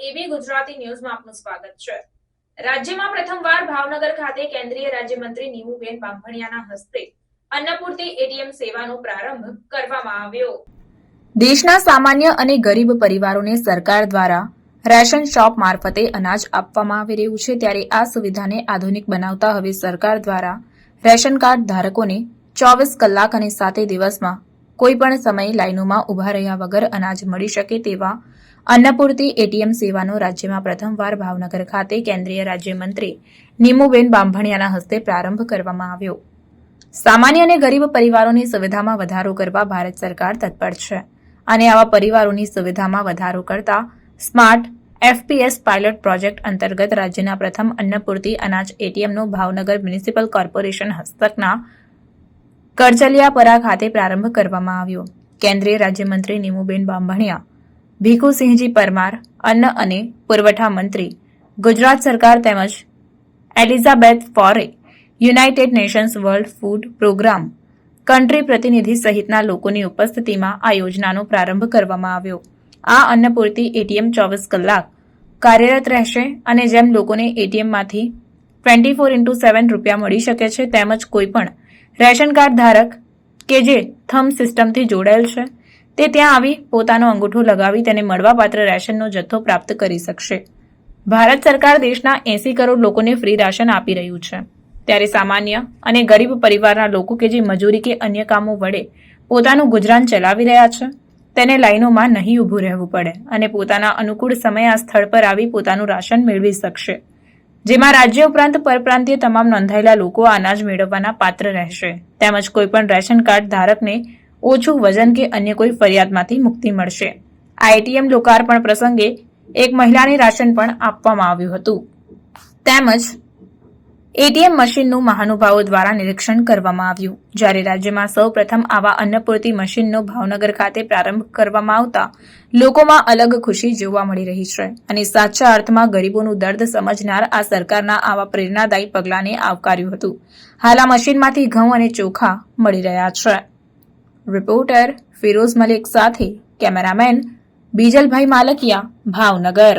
VB Gujarati ન્યૂઝમાં આપનું સ્વાગત છે. રાજ્યમાં પ્રથમવાર ભાવનગર ખાતે કેન્દ્રીય રાજ્યમંત્રી નીમુબેન બાંભણિયાના હસ્તે અન્નપૂર્તિ એટીએમ સેવાનો પ્રારંભ કરવામાં આવ્યો. દેશના સામાન્ય અને ગરીબ પરિવારોને સરકાર દ્વારા રેશન શોપ મારફતે અનાજ આપવામાં આવી રહ્યું છે ત્યારે આ સુવિધાને આધુનિક બનાવતા હવે સરકાર દ્વારા રેશન કાર્ડ ધારકોને ચોવીસ કલાક અને સાતે દિવસમાં કોઈ પણ સમયે લાઇનોમાં ઊભા રહ્યા વગર અનાજ મળી શકે તેવા અન્નપૂર્તિ એટીએમ સેવાનો રાજ્યમાં પ્રથમવાર ભાવનગર ખાતે કેન્દ્રીય રાજ્યમંત્રી નીમુબેન બાંભણિયાના હસ્તે પ્રારંભ કરવામાં આવ્યો. સામાન્ય અને ગરીબ પરિવારોની સુવિધામાં વધારો કરવા ભારત સરકાર તત્પર છે અને આવા પરિવારોની સુવિધામાં વધારો કરતા સ્માર્ટ એફપીએસ પાયલોટ પ્રોજેક્ટ અંતર્ગત રાજ્યના પ્રથમ અન્નપૂર્તિ અનાજ એટીએમનો ભાવનગર મ્યુનિસિપલ કોર્પોરેશન હસ્તકના કરચલિયાપરા ખાતે પ્રારંભ કરવામાં આવ્યો. કેન્દ્રીય રાજ્યમંત્રી નીમુબેન બાંભણિયા, ભીખુસિંહજી પરમાર, અન્ન અને પુરવઠા મંત્રી, ગુજરાત સરકાર તેમજ Elizabeth Faure, United Nations World Food Programme, country પ્રતિનિધિ સહિતના લોકોની ઉપસ્થિતિમાં આ યોજનાનો પ્રારંભ કરવામાં આવ્યો. આ અન્નપૂર્તિ એટીએમ ચોવીસ કલાક કાર્યરત રહેશે અને જેમ લોકોને એટીએમમાંથી ટ્વેન્ટી ફોર ઇન્ટુ સેવન રૂપિયા મળી શકે છે, તેમજ કોઈપણ રેશન કાર્ડ ધારક કે જે થમ સિસ્ટમથી જોડાયેલ છે, તે ત્યાં આવી પોતાનો અંગૂઠો લગાવી તેને મળવાપાત્ર રેશનનો જથ્થો પ્રાપ્ત કરી શકશે. ભારત સરકાર દેશના એસી કરોડ લોકોને ફ્રી રાશન આપી રહ્યું છે. ત્યારે સામાન્ય અને ગરીબ પરિવારના લોકો કે જે મજૂરી કે અન્ય કામો વડે પોતાનું ગુજરાન ચલાવી રહ્યા છે, તેને લાઈનોમાં નહીં ઊભું રહેવું પડે અને પોતાના અનુકૂળ સમયે આ સ્થળ પર આવી પોતાનું રાશન મેળવી શકશે. જેમાં રાજ્ય ઉપરાંત પરપ્રાંતીય તમામ નોંધાયેલા લોકો અનાજ મેળવવાના પાત્ર રહેશે. તેમજ કોઈપણ રેશન કાર્ડ ધારકને ઓછું વજન કે અન્ય કોઈ ફરિયાદમાંથી મુક્તિ મળશે. આ એટીએમ લોકાર્પણ પ્રસંગે એક મહિલાને રાશન પણ આપવામાં આવ્યું હતું. તેમજ એટીએમ મશીનનું મહાનુભાવો દ્વારા નિરીક્ષણ કરવામાં આવ્યું. જ્યારે રાજ્યમાં સૌ પ્રથમ આવા અન્નપૂર્તિ મશીનનો ભાવનગર ખાતે પ્રારંભ કરવામાં આવતા લોકોમાં અલગ ખુશી જોવા મળી રહી છે અને સાચા અર્થમાં ગરીબોનું દર્દ સમજનાર આ સરકારના આવા પ્રેરણાદાયી પગલાંને આવકાર્યું હતું. હાલ આ મશીનમાંથી ઘઉં અને ચોખા મળી રહ્યા છે. રિપોર્ટર ફિરોઝ મલિક સાથે કેમેરામેન બીજલભાઈ માલકિયા ભાવનગર.